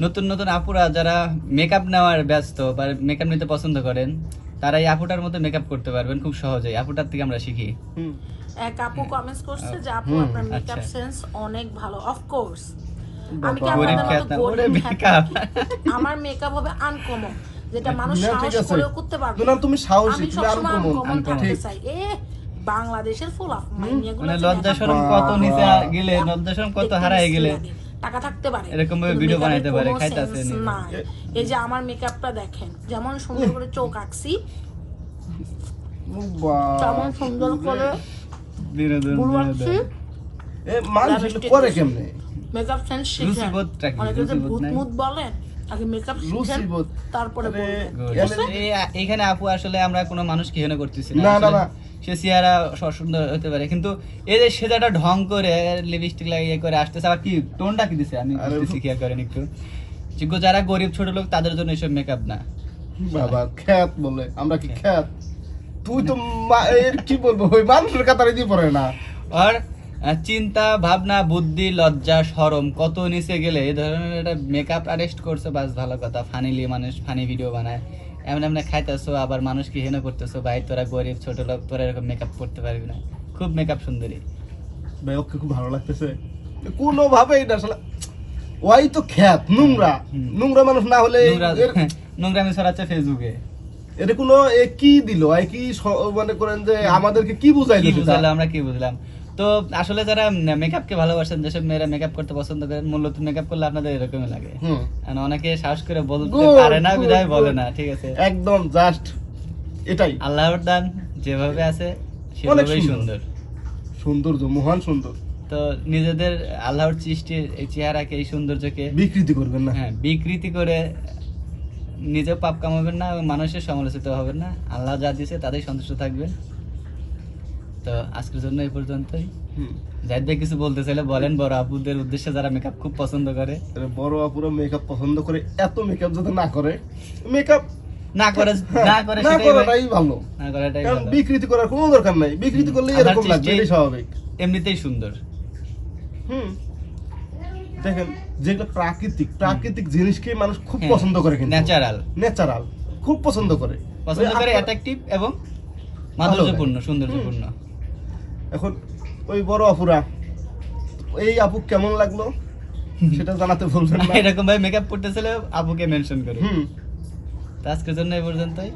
নতুন নতুন আপুরা যারা মেকআপ নেওয়ার ব্যস্ত বা মেকআপ নিতে পছন্দ করেন তারা এই আপুটার মতো মেকআপ করতে পারবেন খুব সহজেই। আপুটার থেকে আমরা শিখি। হুম। এক আপু কমেন্টস করছে যে আপু আপনার মেকআপ আচ্ছা। সেন্স অনেক ভালো। অফ কোর্স আমি কি। আপনাদের মতো makeup। নাকি? আমার মেকআপ হবে আনকমন যেটা মানুষ সাহস করেও করতে পারবে। না, তুমি সাহসী, তুমি আনকমন। থাকতে ঠিক। চাই। এ বাংলাদেশের ফুল অফ মানে লজ্জা শরম কত নিচে গেলে লজ্জা শরম কত হারায় গেলে। টাকা থাকতে পারে। এরকম ভাবে কিন্তু বানাইতে পারে, কোনো খাইতাছে। নাই। এই যে আমার মেকআপটা দেখেন যেমন সুন্দর করে চোখ আঁকছি তেমন সুন্দর করে বিনোদন ভুল বিনোদন। আঁকছি। এ মানুষ করে কেমনে? মেকআপ সেন্স শিখেন। কি? অনেকে যে ভূত মুত বলেন আগে মেকআপ শিখেন তারপরে এইখানে আপু আসলে আমরা কোনো মানুষকে হেন করতেছি না, না, না। সে চেহারা সুন্দর হতে পারে। কিন্তু এই যে সেজাটা ঢং করে লিপস্টিক লাগিয়ে করে আসতেছে আবার কি টোনটা কি দিছে? আমি খেয়াল করেন একটু। যারা গরিব ছোট লোক তাদের জন্য এসব মেকআপ না। বাবা খ্যাত বলে আমরা কি খ্যাত। তুই তো এর কি বলব ওই মানুষের কাতারে দিয়ে পড়ে না। আর চিন্তা ভাবনা বুদ্ধি লজ্জা শরম কত নিচে গেলে এই ধরনের একটা মেকআপ আরেস্ট করছে বাস ভালো কথা। ফানিলি মানুষ ফানি ভিডিও বানায়। এমন এমন খাইতেছো আবার মানুষ কি হেন করতেছো? ভাই তোরা গরিব ছোট লোক তোরা এরকম মেকআপ করতে পারবি না। খুব মেকআপ সুন্দরী। ভাই ওকে খুব ভালো লাগতেছে। কোনো ভাবেই না আসলে ওই তো খ্যাত নোংরা। নোংরা মানুষ না হলে নোংরা নোংরামি ছড়াচ্ছে ফেসবুকে। এটা কোনো কি দিল? কি মানে করেন যে আমাদেরকে কি বুঝাইলো আমরা কি বুঝলাম? তো আসলে যারা মেকআপকে ভালোবাসেন যেসব মেয়েরা মেকআপ করতে পছন্দ করেন মূলত মেকআপ করলে আপনাদের এরকমই লাগে। কারণ অনেকে সাহস করে বলতে পারে না বিদায় বলে না ঠিক আছে? একদম জাস্ট এটাই। আল্লাহর দান যেভাবে আছে সেভাবেই সুন্দর। সুন্দর। মহান সুন্দর। তো নিজেদের আল্লাহর সৃষ্টির এই চেহারাকে এই সৌন্দর্যকে বিকৃতি করবেন না। হ্যাঁ বিকৃতি করে নিজে পাপ কামাবেন না মানুষের সমালোচিত হবেন না। আল্লাহ যা দিয়েছে তাদের সন্তুষ্ট থাকবেন। তো আজকের জন্য এই পর্যন্তই। হুম। জাহিদ ভাই কিছু বলতে চাইলে বলেন বড় আপুদের উদ্দেশ্যে যারা মেকআপ খুব পছন্দ করে। বড় আপুরা মেকআপ পছন্দ করে এত মেকআপ যাতে না করে মেকআপ না করে না করে সেটাই ভালো। না করাটাই ভালো। বিকৃতি করার কোনো দরকার নাই। বিকৃতি করলে এরকম লাগবে এটাই স্বাভাবিক। এমনিতেই সুন্দর। হুম। দেখেন যেগুলো প্রাকৃতিক প্রাকৃতিক জিনিসকে মানুষ খুব হ্যাঁ, পছন্দ করে কিন্তু। ন্যাচারাল। ন্যাচারাল। খুব পছন্দ করে। পছন্দ করে অ্যাট্রাকটিভ এবং মাধুর্যপূর্ণ সৌন্দর্যপূর্ণ। এখন ওই বড় আপুরা এই আপু কেমন লাগল? সেটা জানাতে বলবেন না। এরকম ভাই মেকআপ করতেছিল আপুকে মেনশন করে। হুম। তো আজকের জন্য এই পর্যন্তই।